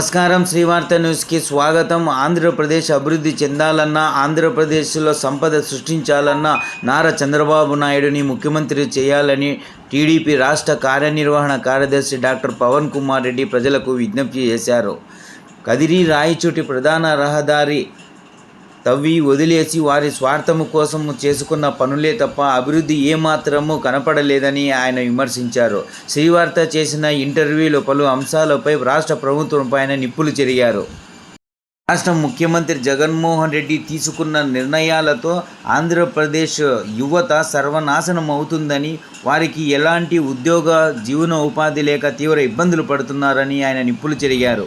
నమస్కారం శ్రీవార్త న్యూస్కి స్వాగతం. ఆంధ్రప్రదేశ్ అభివృద్ధి చెందాలన్నా ఆంధ్రప్రదేశ్లో సంపద సృష్టించాలన్నా నారా చంద్రబాబు నాయుడుని ముఖ్యమంత్రి చేయాలని టీడీపీ రాష్ట్ర కార్యనిర్వహణ కార్యదర్శి డాక్టర్ పవన్ కుమార్ రెడ్డి ప్రజలకు విజ్ఞప్తి చేశారు. కదిరి రాయచోటి ప్రధాన రహదారి తవ్వి వదిలేసి వారి స్వార్థము కోసం చేసుకున్న పనులే తప్ప అభివృద్ధి ఏమాత్రము కనపడలేదని ఆయన విమర్శించారు. శ్రీవార్త చేసిన ఇంటర్వ్యూలో పలు అంశాలపై రాష్ట్ర ప్రభుత్వంపై ఆయన నిప్పులు చెరిగారు. రాష్ట్ర ముఖ్యమంత్రి జగన్మోహన్ రెడ్డి తీసుకున్న నిర్ణయాలతో ఆంధ్రప్రదేశ్ యువత సర్వనాశనం అవుతుందని వారికి ఎలాంటి ఉద్యోగ జీవన ఉపాధి లేక తీవ్ర ఇబ్బందులు పడుతున్నారని ఆయన నిప్పులు చెరిగారు.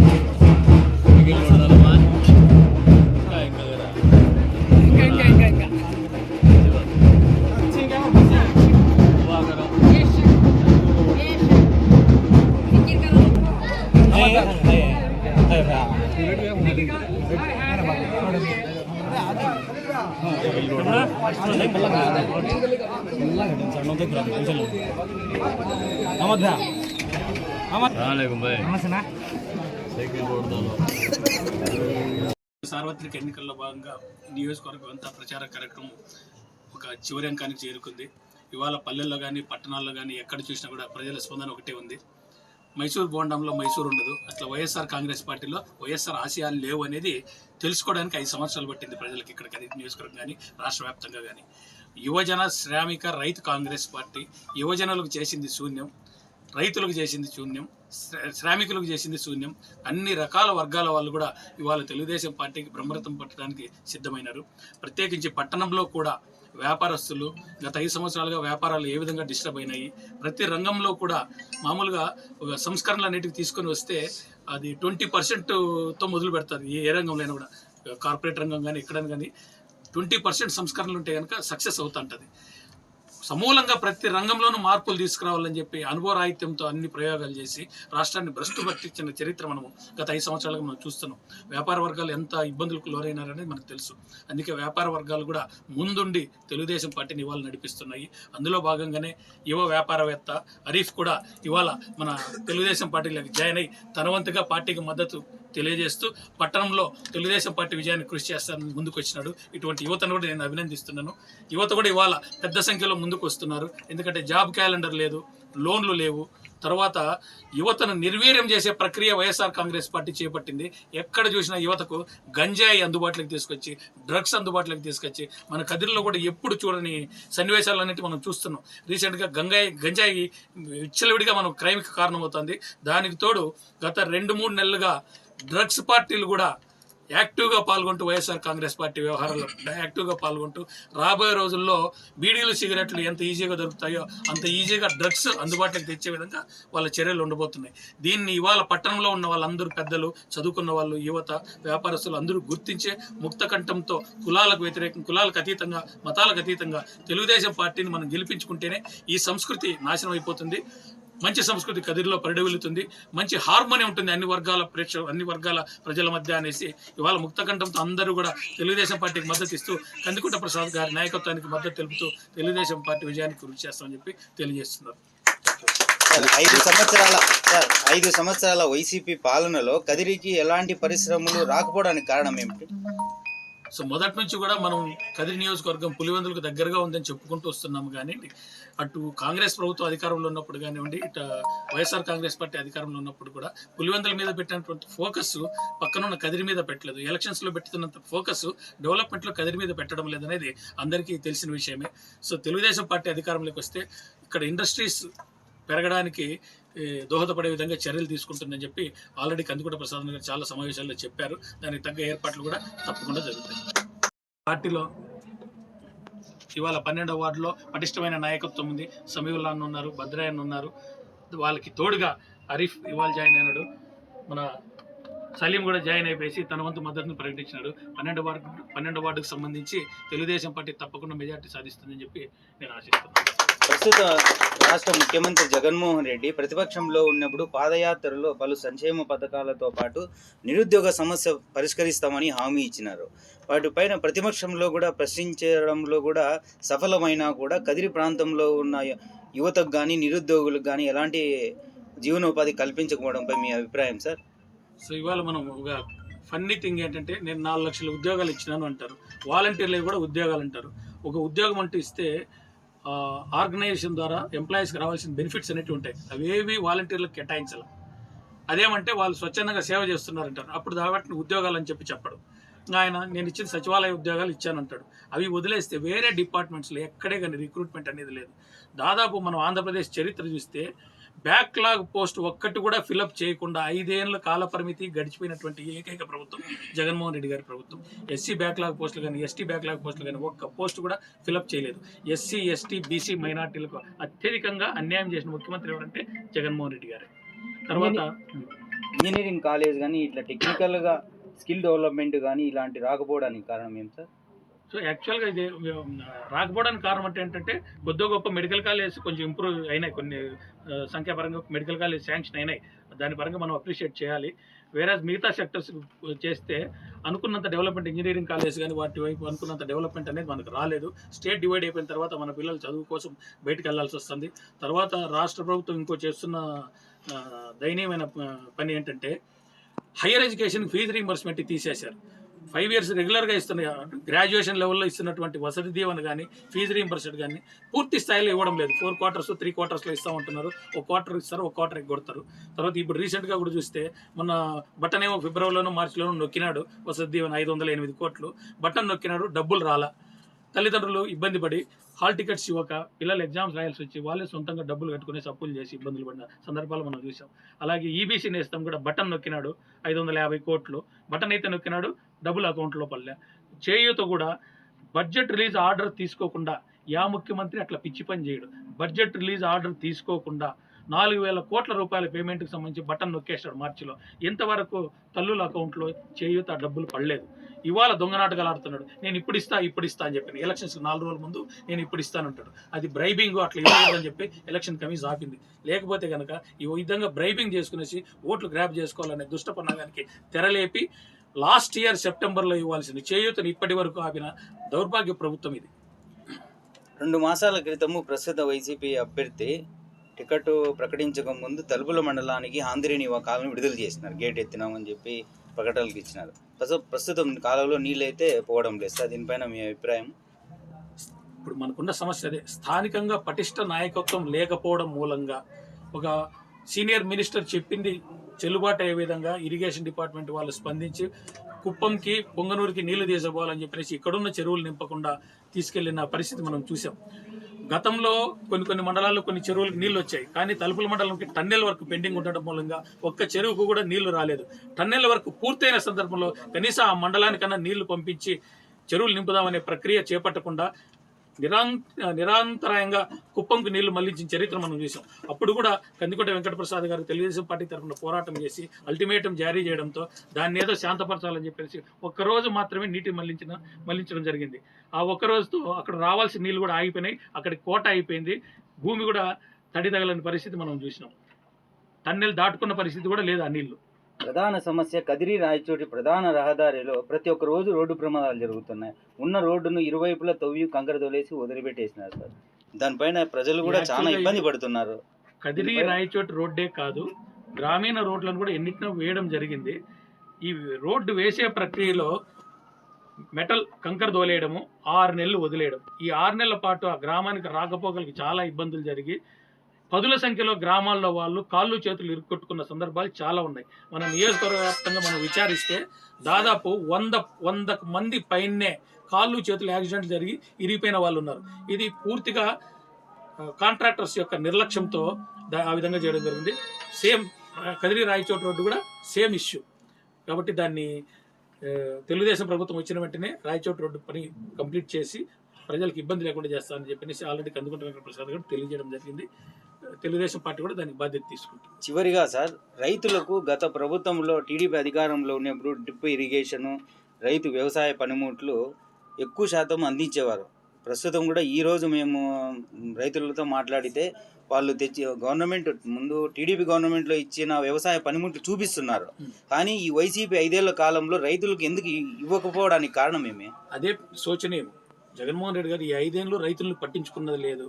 సార్వత్రిక ఎన్నికల్లో భాగంగా నియోజకవర్గం అంతా ప్రచార కార్యక్రమం ఒక చివరి అంకానికి చేరుకుంది. ఇవాళ పల్లెల్లో కానీ పట్టణాల్లో కానీ ఎక్కడ చూసినా కూడా ప్రజల స్పందన ఒకటే ఉంది. మైసూర్ బోండంలో మైసూర్ ఉండదు. అట్లా వైఎస్ఆర్ కాంగ్రెస్ పార్టీలో వైఎస్ఆర్ ఆశయాలు లేవు అనేది తెలుసుకోవడానికి ఐదు సంవత్సరాలు పట్టింది ప్రజలకు ఇక్కడ కది నియోజకవర్గం కానీ రాష్ట్ర వ్యాప్తంగా కానీ. యువజన శ్రామిక రైతు కాంగ్రెస్ పార్టీ యువజనులకు చేసింది శూన్యం. రైతులకు చేసింది శూన్యం శ్రామికులకు చేసింది శూన్యం. అన్ని రకాల వర్గాల వాళ్ళు కూడా ఇవాళ తెలుగుదేశం పార్టీకి బ్రహ్మరథం పట్టడానికి సిద్ధమైనారు. ప్రత్యేకించి పట్టణంలో కూడా వ్యాపారస్తులు గత ఐదు సంవత్సరాలుగా వ్యాపారాలు ఏ విధంగా డిస్టర్బ్ అయినాయి. ప్రతి రంగంలో కూడా మామూలుగా ఒక సంస్కరణలు అనేటివి తీసుకొని వస్తే అది ట్వంటీ పర్సెంట్తో మొదలు పెడతారు. ఏ ఏ రంగంలో అయినా కూడా కార్పొరేట్ రంగం కానీ ఎక్కడైనా కానీ ట్వంటీ పర్సెంట్ సంస్కరణలు ఉంటే కనుక సక్సెస్ అవుతుంటుంది సమూలంగా ప్రతి రంగంలోనూ మార్పులు తీసుకురావాలని చెప్పి అనుభవరాహిత్యంతో అన్ని ప్రయోగాలు చేసి రాష్ట్రాన్ని భ్రష్టు పట్టించిన చరిత్ర మనము గత ఐదు సంవత్సరాలుగా మనం చూస్తున్నాం. వ్యాపార వర్గాలు ఎంత ఇబ్బందులకు లోనైనారనేది మనకు తెలుసు. అందుకే వ్యాపార వర్గాలు కూడా ముందుండి తెలుగుదేశం పార్టీని ఇవాళ నడిపిస్తున్నాయి. అందులో భాగంగానే యువ వ్యాపారవేత్త హరీఫ్ కూడా ఇవాళ మన తెలుగుదేశం పార్టీలోకి జాయిన్ అయ్యి తన వంతుగా పార్టీకి మద్దతు తెలియజేస్తూ పట్టణంలో తెలుగుదేశం పార్టీ విజయాన్ని కృషి చేస్తానని ముందుకు వచ్చినాడు ఇటువంటి యువతను కూడా నేను అభినందిస్తున్నాను. యువత కూడా ఇవాళ పెద్ద సంఖ్యలో ముందుకు వస్తున్నారు ఎందుకంటే జాబ్ క్యాలెండర్ లేదు లోన్లు లేవు. తర్వాత యువతను నిర్వీర్యం చేసే ప్రక్రియ వైఎస్ఆర్ కాంగ్రెస్ పార్టీ చేపట్టింది. ఎక్కడ చూసినా యువతకు గంజాయి అందుబాటులోకి తీసుకొచ్చి డ్రగ్స్ అందుబాటులోకి తీసుకొచ్చి మన కదిరిలో కూడా ఎప్పుడు చూడని సన్నివేశాలన్నిటి మనం చూస్తున్నాం. రీసెంట్గా గంగాయి గంజాయి విచ్చలవిడిగా మనం క్రైమ్కి కారణమవుతుంది. దానికి తోడు గత రెండు మూడు నెలలుగా డ్రగ్స్ పార్టీలు కూడా యాక్టివ్గా పాల్గొంటూ వైఎస్ఆర్ కాంగ్రెస్ పార్టీ వ్యవహారాల్లో యాక్టివ్గా పాల్గొంటూ రాబోయే రోజుల్లో బీడీలు సిగరెట్లు ఎంత ఈజీగా దొరుకుతాయో అంత ఈజీగా డ్రగ్స్ అందుబాటులోకి తెచ్చే విధంగా వాళ్ళ చర్యలు ఉండబోతున్నాయి. దీన్ని ఇవాళ పట్టణంలో ఉన్న వాళ్ళందరూ పెద్దలు చదువుకున్న వాళ్ళు యువత వ్యాపారస్తులు అందరూ గుర్తించే ముక్త కంఠంతో కులాలకు వ్యతిరేకం కులాలకు అతీతంగా మతాలకు అతీతంగా తెలుగుదేశం పార్టీని మనం గెలిపించుకుంటేనే ఈ సంస్కృతి నాశనం అయిపోతుంది. మంచి సంస్కృతి కదిరిలో పరిడవిల్లుతుంది. మంచి హార్మోని ఉంటుంది అన్ని వర్గాల ప్రేక్ష అన్ని వర్గాల ప్రజల మధ్య అనేసి ఇవాళ ముక్తకంఠంతో అందరూ కూడా తెలుగుదేశం పార్టీకి మద్దతు ఇస్తూ కందికుంట ప్రసాద్ గారి నాయకత్వానికి మద్దతు తెలుపుతూ తెలుగుదేశం పార్టీ విజయానికి కృషి చేస్తామని చెప్పి తెలియజేస్తున్నారు. ఐదు సంవత్సరాల సార్ ఐదు సంవత్సరాల వైసీపీ పాలనలో కదిరికి ఎలాంటి పరిశ్రమలు రాకపోవడానికి కారణం ఏమిటి? సో మొదటి నుంచి కూడా మనం కదిరి నియోజకవర్గం పులివెందులకు దగ్గరగా ఉందని చెప్పుకుంటూ వస్తున్నాము కానీ అటు కాంగ్రెస్ ప్రభుత్వం అధికారంలో ఉన్నప్పుడు కానివ్వండి ఇటు వైఎస్ఆర్ కాంగ్రెస్ పార్టీ అధికారంలో ఉన్నప్పుడు కూడా పులివెందుల మీద పెట్టినటువంటి ఫోకస్ పక్కన ఉన్న కదిరి మీద పెట్టలేదు. ఎలక్షన్స్లో పెట్టుతున్నంత ఫోకస్ డెవలప్మెంట్లో కదిరి మీద పెట్టడం లేదనేది అందరికీ తెలిసిన విషయమే. సో తెలుగుదేశం పార్టీ అధికారంలోకి వస్తే ఇక్కడ ఇండస్ట్రీస్ పెరగడానికి దోహదపడే విధంగా చర్యలు తీసుకుంటుందని చెప్పి ఆల్రెడీ కందుకూట ప్రసాద్ గారు చాలా సమావేశాల్లో చెప్పారు. దానికి తగ్గ ఏర్పాట్లు కూడా తప్పకుండా జరుగుతాయి. పార్టీలో ఇవాళ పన్నెండవ వార్డులో పటిష్టమైన నాయకత్వం ఉంది. సమీవుల్లా ఉన్నారు భద్రాయన్ ఉన్నారు. వాళ్ళకి తోడుగా అరీఫ్ ఇవాళ జాయిన్ అయినాడు. మన సలీం కూడా జాయిన్ అయిపోయి తన వంతు మద్దతును ప్రకటించినాడు. పన్నెండు వార్డు పన్నెండు వార్డుకు సంబంధించి తెలుగుదేశం పార్టీ తప్పకుండా మెజార్టీ సాధిస్తుందని చెప్పి నేను ఆశిస్తున్నాను. ప్రస్తుత రాష్ట్ర ముఖ్యమంత్రి జగన్మోహన్ రెడ్డి ప్రతిపక్షంలో ఉన్నప్పుడు పాదయాత్రలో పలు సంక్షేమ పథకాలతో పాటు నిరుద్యోగ సమస్య పరిష్కరిస్తామని హామీ ఇచ్చినారు. వాటిపైన ప్రతిపక్షంలో కూడా ప్రశ్నించడంలో కూడా సఫలమైనా కూడా కదిరి ప్రాంతంలో ఉన్న యువతకు కానీ నిరుద్యోగులకు కానీ ఎలాంటి జీవనోపాధి కల్పించకపోవడంపై మీ అభిప్రాయం సార్? సో ఇవాళ మనం ఒక ఫన్నీ థింగ్ ఏంటంటే నేను నాలుగు లక్షల ఉద్యోగాలు ఇచ్చినాను అంటారు. వాలంటీర్లు కూడా ఉద్యోగాలు అంటారు. ఒక ఉద్యోగం అంటూ ఇస్తే ఆర్గనైజేషన్ ద్వారా ఎంప్లాయీస్కి రావాల్సిన బెనిఫిట్స్ అనేవి ఉంటాయి. అవేవి వాలంటీర్లకు కేటాయించాలి. అదేమంటే వాళ్ళు స్వచ్ఛందంగా సేవ చేస్తున్నారంటారు. అప్పుడు కాబట్టి ఉద్యోగాలు అని చెప్పి చెప్పడు. ఆయన నేను ఇచ్చిన సచివాలయ ఉద్యోగాలు ఇచ్చానంటాడు. అవి వదిలేస్తే వేరే డిపార్ట్మెంట్స్లో ఎక్కడే కానీ రిక్రూట్మెంట్ అనేది లేదు. దాదాపు మనం ఆంధ్రప్రదేశ్ చరిత్ర చూస్తే బ్యాక్లాగ్ పోస్ట్ ఒక్కటి కూడా ఫిలప్ చేయకుండా ఐదేళ్ళ కాలపరిమితి గడిచిపోయినటువంటి ఏకైక ప్రభుత్వం జగన్మోహన్ రెడ్డి గారి ప్రభుత్వం. ఎస్సీ బ్యాక్లాగ్ పోస్టులు కానీ ఎస్టీ బ్యాక్లాగ్ పోస్టులు కానీ ఒక్క పోస్ట్ కూడా ఫిలప్ చేయలేదు. ఎస్సీ ఎస్టీ బీసీ మైనార్టీలకు అత్యధికంగా అన్యాయం చేసిన ముఖ్యమంత్రి ఎవరంటే జగన్మోహన్ రెడ్డి గారే. తర్వాత ఇంజనీరింగ్ కాలేజ్ కానీ ఇట్లా టెక్నికల్గా స్కిల్ డెవలప్మెంట్ కానీ ఇలాంటి రాకపోవడానికి కారణం ఏం సార్? సో యాక్చువల్గా ఇది రాకపోవడానికి కారణం అంటే ఏంటంటే కొద్దిగా గొప్ప మెడికల్ కాలేజ్ కొంచెం ఇంప్రూవ్ అయినాయి. కొన్ని సంఖ్యాపరంగా మెడికల్ కాలేజ్ శాంక్షన్ అయినాయి. దాని పరంగా మనం అప్రిషియేట్ చేయాలి. వేరే మిగతా సెక్టర్స్ చేస్తే అనుకున్నంత డెవలప్మెంట్ ఇంజనీరింగ్ కాలేజ్ కానీ వాటి వైపు అనుకున్నంత డెవలప్మెంట్ అనేది మనకు రాలేదు. స్టేట్ డివైడ్ అయిపోయిన తర్వాత మన పిల్లలు చదువు కోసం బయటకు వెళ్ళాల్సి వస్తుంది. తర్వాత రాష్ట్ర ప్రభుత్వం ఇంకో చేస్తున్న దయనీయమైన ప- పని ఏంటంటే హైయర్ ఎడ్యుకేషన్ ఫీజు రీంబర్స్మెంట్ తీసేశారు. ఫైవ్ ఇయర్స్ రెగ్యులర్గా ఇస్తున్న గ్రాడ్యుయేషన్ లెవెల్లో ఇస్తున్నటువంటి వసతి దీవెన కానీ ఫీజు రీంబర్స్డ్ కానీ పూర్తి స్థాయిలో ఇవ్వడం లేదు. ఫోర్ క్వార్టర్స్ త్రీ క్వార్టర్స్లో ఇస్తూ ఉంటున్నారు. ఒక క్వార్టర్ ఇస్తారు ఒక క్వార్టర్ కొడతారు తర్వాత ఇప్పుడు రీసెంట్గా కూడా చూస్తే మన బటన్ ఏమో ఫిబ్రవరిలోనూ మార్చిలోనూ నొక్కినాడు వసతి దీవెన ఐదు వందల ఎనిమిది కోట్లు. బటన్ నొక్కినాడు డబ్బులు రాలా. తల్లిదండ్రులు ఇబ్బంది పడి హాల్ టికెట్స్ ఇవ్వక పిల్లలు ఎగ్జామ్స్ రాయాల్సి వచ్చి వాళ్ళే సొంతంగా డబ్బులు కట్టుకునేసి అప్పులు చేసి ఇబ్బందులు పడిన సందర్భాలు మనం చూసాం అలాగే ఈబీసీ నేస్తం కూడా బటన్ నొక్కినాడు ఐదు వందల యాభై కోట్లు. బటన్ అయితే నొక్కినాడు డబ్బులు అకౌంట్లో పడలే. చేయూత కూడా బడ్జెట్ రిలీజ్ ఆర్డర్ తీసుకోకుండా యా ముఖ్యమంత్రి అట్లా పిచ్చి పని చేయడు. బడ్జెట్ రిలీజ్ ఆర్డర్ తీసుకోకుండా నాలుగు వేల కోట్ల రూపాయల పేమెంట్కి సంబంధించి బటన్ నొక్కేశాడు మార్చిలో. ఎంతవరకు తల్లుల అకౌంట్లో చేయూత డబ్బులు పడలేదు. ఇవాళ దొంగ ఆడుతున్నాడు. నేను ఇప్పుడు ఇస్తా ఇప్పుడు ఇస్తా అని చెప్పి ఎలక్షన్స్ నాలుగు రోజుల ముందు నేను ఇప్పుడు ఇస్తానంటాడు అది బ్రైబింగ్ అట్లా ఇవ్వలేదు అని చెప్పి ఎలక్షన్ కమిషన్ ఆపింది. లేకపోతే కనుక ఈ విధంగా బ్రైబింగ్ చేసుకునేసి ఓట్లు గ్రాప్ చేసుకోవాలనే దుష్ట పన్నాగానికి తెరలేపి లాస్ట్ ఇయర్ సెప్టెంబర్లో ఇవ్వాల్సింది చేయూతను ఇప్పటి వరకు ఆపిన దౌర్భాగ్య ప్రభుత్వం ఇది. రెండు మాసాల క్రితము ప్రస్తుత వైసీపీ అభ్యర్థి టికెట్ ప్రకటించక ముందు తలుపుల మండలానికి ఆంధ్రేని కాలం విడుదల చేసినారు. గేట్ ఎత్తినామని చెప్పి ప్రకటనలకు ఇచ్చినారు. ప్రస్తుతం కాలంలో నీళ్ళైతే పోవడం లేదు సార్. దీనిపైన మీ అభిప్రాయం? ఇప్పుడు మనకున్న సమస్య అదే. స్థానికంగా పటిష్ట నాయకత్వం లేకపోవడం మూలంగా ఒక సీనియర్ మినిస్టర్ చెప్పింది చెల్లుబాటు అయ్యే విధంగా ఇరిగేషన్ డిపార్ట్మెంట్ వాళ్ళు స్పందించి కుప్పంకి పొంగనూరుకి నీళ్ళు తీసుకోవాలని చెప్పేసి ఇక్కడున్న చెరువులు నింపకుండా తీసుకెళ్ళిన పరిస్థితి మనం చూసాం గతంలో కొన్ని కొన్ని మండలాల్లో కొన్ని చెరువులకు నీళ్ళు వచ్చాయి. కానీ తలుపుల మండలంకి టన్నెల్ వరకు పెండింగ్ ఉండడం మూలంగా ఒక్క చెరువుకు కూడా నీళ్ళు రాలేదు. టన్నెల్ వరకు పూర్తయిన సందర్భంలో కనీసం ఆ మండలానికన్నా నీళ్ళు పంపించి చెరువులు నింపుదామనే ప్రక్రియ చేపట్టకుండా నిరాం నిరంతరాయంగా కుప్పంకు నీళ్ళు మళ్ళించిన చరిత్ర మనం చూసాం అప్పుడు కూడా కందికోట వెంకటప్రసాద్ గారు తెలుగుదేశం పార్టీ తరఫున పోరాటం చేసి అల్టిమేటం జారీ చేయడంతో దాన్ని ఏదో శాంతపరచాలని చెప్పేసి ఒక్కరోజు మాత్రమే నీటి మళ్ళించిన మళ్ళించడం జరిగింది. ఆ ఒక్క రోజుతో అక్కడ రావాల్సిన నీళ్ళు కూడా ఆగిపోయినాయి. అక్కడ కోట అయిపోయింది. భూమి కూడా తడి తగలని పరిస్థితి మనం చూసినాం. టన్నెల్ దాటుకున్న పరిస్థితి కూడా లేదు ఆ నీళ్ళు. ప్రధాన సమస్య కదిరి రాయచోటి ప్రధాన రహదారిలో ప్రతి ఒక్క రోజు రోడ్డు ప్రమాదాలు జరుగుతున్నాయి. ఉన్న రోడ్డును ఇరువైపులా తవ్వి కంకర తోలేసి వదిలిపెట్టేసినారు సార్. దానిపైన ప్రజలు కూడా చాలా ఇబ్బంది పడుతున్నారు. కదిరి రాయచోటి రోడ్డే కాదు గ్రామీణ రోడ్లను కూడా ఎన్నిటినో వేయడం జరిగింది. ఈ రోడ్డు వేసే ప్రక్రియలో మెటల్ కంకర దోలేయడము ఆరు నెలలు వదిలేయడం. ఈ ఆరు నెలల పాటు ఆ గ్రామానికి రాకపోకలకి చాలా ఇబ్బందులు జరిగి పదుల సంఖ్యలో గ్రామాల్లో వాళ్ళు కాళ్ళు చేతులు ఇరుక్కొట్టుకున్న సందర్భాలు చాలా ఉన్నాయి. మన నియోజకవర్గ వ్యాప్తంగా మనం విచారిస్తే దాదాపు వంద వంద మంది పైనే కాళ్ళు చేతులు యాక్సిడెంట్ జరిగి ఇరిగిపోయిన వాళ్ళు ఉన్నారు. ఇది పూర్తిగా కాంట్రాక్టర్స్ యొక్క నిర్లక్ష్యంతో ఆ విధంగా చేయడం జరిగింది. సేమ్ కదిరి రాయచోటి రోడ్డు కూడా సేమ్ ఇష్యూ. కాబట్టి దాన్ని తెలుగుదేశం ప్రభుత్వం వచ్చిన వెంటనే రాయచోటి రోడ్డు పని కంప్లీట్ చేసి ప్రజలకు ఇబ్బంది లేకుండా చేస్తానని చెప్పేసి ఆల్రెడీ కందుకుంట వెంకట ప్రసాద్ గారు తెలియజేయడం జరిగింది. తెలుగుదేశం పార్టీ కూడా దానికి బాధ్యత తీసుకుంటుంది. చివరిగా సార్ రైతులకు గత ప్రభుత్వంలో టీడీపీ అధికారంలో ఉన్నప్పుడు డ్రిప్ ఇరిగేషను రైతు వ్యవసాయ పనిముట్లు ఎక్కువ శాతం అందించేవారు. ప్రస్తుతం కూడా ఈ రోజు మేము రైతులతో మాట్లాడితే వాళ్ళు తెచ్చి గవర్నమెంట్ ముందు టీడీపీ గవర్నమెంట్లో ఇచ్చిన వ్యవసాయ పనిముట్లు చూపిస్తున్నారు. కానీ ఈ వైసీపీ ఐదేళ్ళ కాలంలో రైతులకు ఎందుకు ఇవ్వకపోవడానికి కారణం ఏమి? అదే శోచనీయం. జగన్మోహన్ రెడ్డి గారు ఈ ఐదేళ్ళు రైతులను పట్టించుకున్నది లేదు.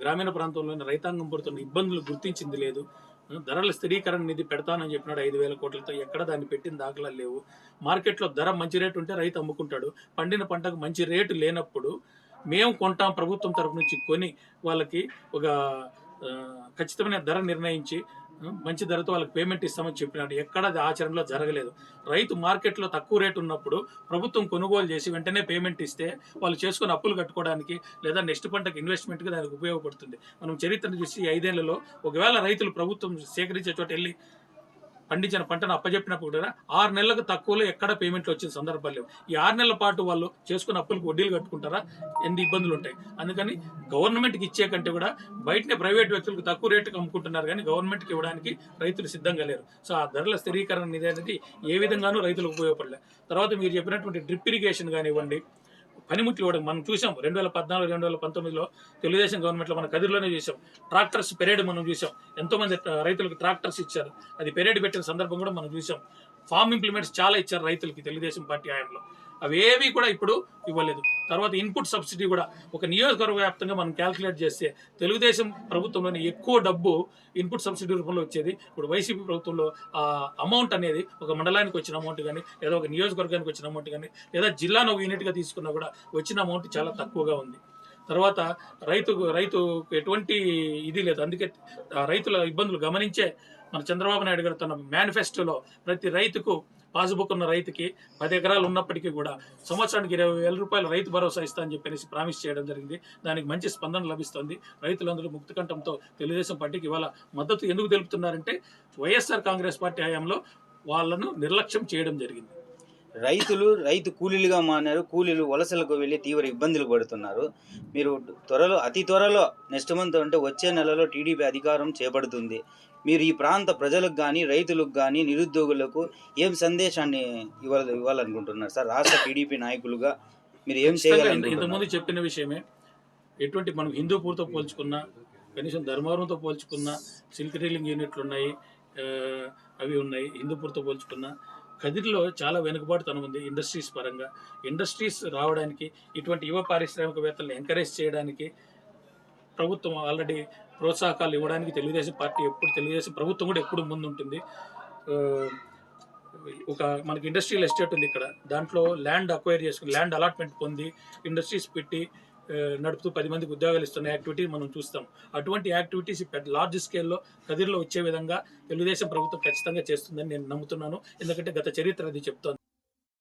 గ్రామీణ ప్రాంతంలోని రైతాంగం పడుతున్న ఇబ్బందులు గుర్తించింది లేదు. ధరల స్థిరీకరణ నిధి పెడతానని చెప్పినాడు ఐదు వేల కోట్లతో ఎక్కడ దాన్ని పెట్టిన దాఖలాలు లేవు. మార్కెట్లో ధర మంచి రేటు ఉంటే రైతు అమ్ముకుంటాడు. పండిన పంటకు మంచి రేటు లేనప్పుడు మేము కొంటాం ప్రభుత్వం తరపు నుంచి కొని వాళ్ళకి ఒక ఖచ్చితమైన ధర నిర్ణయించి మంచి ధరతో వాళ్ళకి పేమెంట్ ఇస్తామని చెప్పినాడు. ఎక్కడ అది ఆచరణలో జరగలేదు. రైతు మార్కెట్లో తక్కువ రేటు ఉన్నప్పుడు ప్రభుత్వం కొనుగోలు చేసి వెంటనే పేమెంట్ ఇస్తే వాళ్ళు చేసుకుని అప్పులు కట్టుకోవడానికి లేదా నెక్స్ట్ పంటకు ఇన్వెస్ట్మెంట్కి దానికి ఉపయోగపడుతుంది. మనం చరిత్రను చూసి ఐదేళ్ళలో ఒకవేళ రైతులు ప్రభుత్వం సేకరించే చోట వెళ్ళి పండించిన పంటను అప్పచెప్పినప్పుడు కూడా ఆరు నెలలకు తక్కువలో ఎక్కడ పేమెంట్లు వచ్చిన సందర్భాలు లేవు. ఈ ఆరు నెలల పాటు వాళ్ళు చేసుకున్న అప్పులకు వడ్డీలు కట్టుకుంటారా? ఎన్ని ఇబ్బందులు ఉంటాయి? అందుకని గవర్నమెంట్కి ఇచ్చే కంటే కూడా బయటనే ప్రైవేట్ వ్యక్తులకు తక్కువ రేటుకు అమ్ముకుంటున్నారు కానీ గవర్నమెంట్కి ఇవ్వడానికి రైతులు సిద్ధంగా లేరు. సో ఆ ధరల స్థిరీకరణ నిధి అనేది ఏ విధంగానూ రైతులకు ఉపయోగపడలేదు తర్వాత మీరు చెప్పినటువంటి డ్రిప్ ఇరిగేషన్ కానివ్వండి పనిముట్లు ఇవ్వడం మనం చూసాం. రెండు వేల పద్నాలుగు రెండు వేల పంతొమ్మిదిలో తెలుగుదేశం గవర్నమెంట్లో మన కదిరిలోనే చూసాం. ట్రాక్టర్స్ పెరేడ్ మనం చూసాం. ఎంతోమంది రైతులకు ట్రాక్టర్స్ ఇచ్చారు. అది పెరేడ్ పెట్టిన సందర్భం కూడా మనం చూసాం. ఫార్మ్ ఇంప్లిమెంట్స్ చాలా ఇచ్చారు రైతులకి తెలుగుదేశం పార్టీ హయాంలో అవేవి కూడా ఇప్పుడు ఇవ్వలేదు. తర్వాత ఇన్పుట్ సబ్సిడీ కూడా ఒక నియోజకవర్గ వ్యాప్తంగా మనం క్యాల్కులేట్ చేస్తే తెలుగుదేశం ప్రభుత్వంలోనే ఎక్కువ డబ్బు ఇన్పుట్ సబ్సిడీ రూపంలో వచ్చేది. ఇప్పుడు వైసీపీ ప్రభుత్వంలో ఆ అమౌంట్ అనేది ఒక మండలానికి వచ్చిన అమౌంట్ కానీ లేదా ఒక నియోజకవర్గానికి వచ్చిన అమౌంట్ కానీ లేదా జిల్లాను ఒక యూనిట్గా తీసుకున్నా కూడా వచ్చిన అమౌంట్ చాలా తక్కువగా ఉంది. తర్వాత రైతు రైతు ఎటువంటి ఇది లేదు. అందుకే రైతుల ఇబ్బందులు గమనించే మన చంద్రబాబు నాయుడు గారు తన మేనిఫెస్టోలో ప్రతి రైతుకు పాసుబుక్ ఉన్న రైతుకి పది ఎకరాలు ఉన్నప్పటికీ కూడా సంవత్సరానికి ఇరవై వేల రూపాయలు రైతు భరోసా ఇస్తా అని చెప్పేసి ప్రామిస్ చేయడం జరిగింది. దానికి మంచి స్పందన లభిస్తుంది. రైతులందరూ ముక్తికంఠంతో తెలుగుదేశం పార్టీకి ఇవాళ మద్దతు ఎందుకు తెలుపుతున్నారంటే వైఎస్ఆర్ కాంగ్రెస్ పార్టీ హయాంలో వాళ్ళను నిర్లక్ష్యం చేయడం జరిగింది. రైతులు రైతు కూలీలుగా మారారు కూలీలు వలసలకు వెళ్ళి తీవ్ర ఇబ్బందులు పడుతున్నారు. మీరు త్వరలో అతి త్వరలో నెక్స్ట్ మంత్ అంటే వచ్చే నెలలో టీడీపీ అధికారం చేపడుతుంది. మీరు ఈ ప్రాంత ప్రజలకు కానీ రైతులకు కానీ నిరుద్యోగులకు ఏం సందేశాన్ని ఇవ్వాలి ఇవ్వాలనుకుంటున్నారు? సార్ రాష్ట్ర టీడీపీ నాయకులుగా మీరు ఏం చేయాలనుకుంటున్నారు ఇంతకుముందు చెప్పిన విషయమే ఎటువంటి మనం హిందూపూర్తో పోల్చుకున్నా కనీసం ధర్మవరంతో పోల్చుకున్నా సిల్క్ రీలింగ్ యూనిట్లు ఉన్నాయి అవి ఉన్నాయి హిందూపూర్తో పోల్చుకున్నా కదిరిలో చాలా వెనుకబాటుతనం ఉంది ఇండస్ట్రీస్ పరంగా. ఇండస్ట్రీస్ రావడానికి ఇటువంటి యువ పారిశ్రామికవేత్తలను ఎంకరేజ్ చేయడానికి ప్రభుత్వం ఆల్రెడీ ప్రోత్సాహకాలు ఇవ్వడానికి తెలుగుదేశం పార్టీ ఎప్పుడు తెలుగుదేశం ప్రభుత్వం కూడా ఎప్పుడు ముందుంటుంది. ఒక మనకి ఇండస్ట్రియల్ ఎస్టేట్ ఉంది ఇక్కడ. దాంట్లో ల్యాండ్ అక్వైర్ చేసుకుని ల్యాండ్ అలాట్మెంట్ పొంది ఇండస్ట్రీస్ పెట్టి నడుపుతూ పది మందికి ఉద్యోగాలు ఇస్తున్న యాక్టివిటీ మనం చూస్తాం. అటువంటి యాక్టివిటీస్ పెద్ద లార్జ్ స్కేల్లో కదిరిలో వచ్చే విధంగా తెలుగుదేశం ప్రభుత్వం ఖచ్చితంగా చేస్తుందని నేను నమ్ముతున్నాను. ఎందుకంటే గత చరిత్ర అది చెప్తోంది.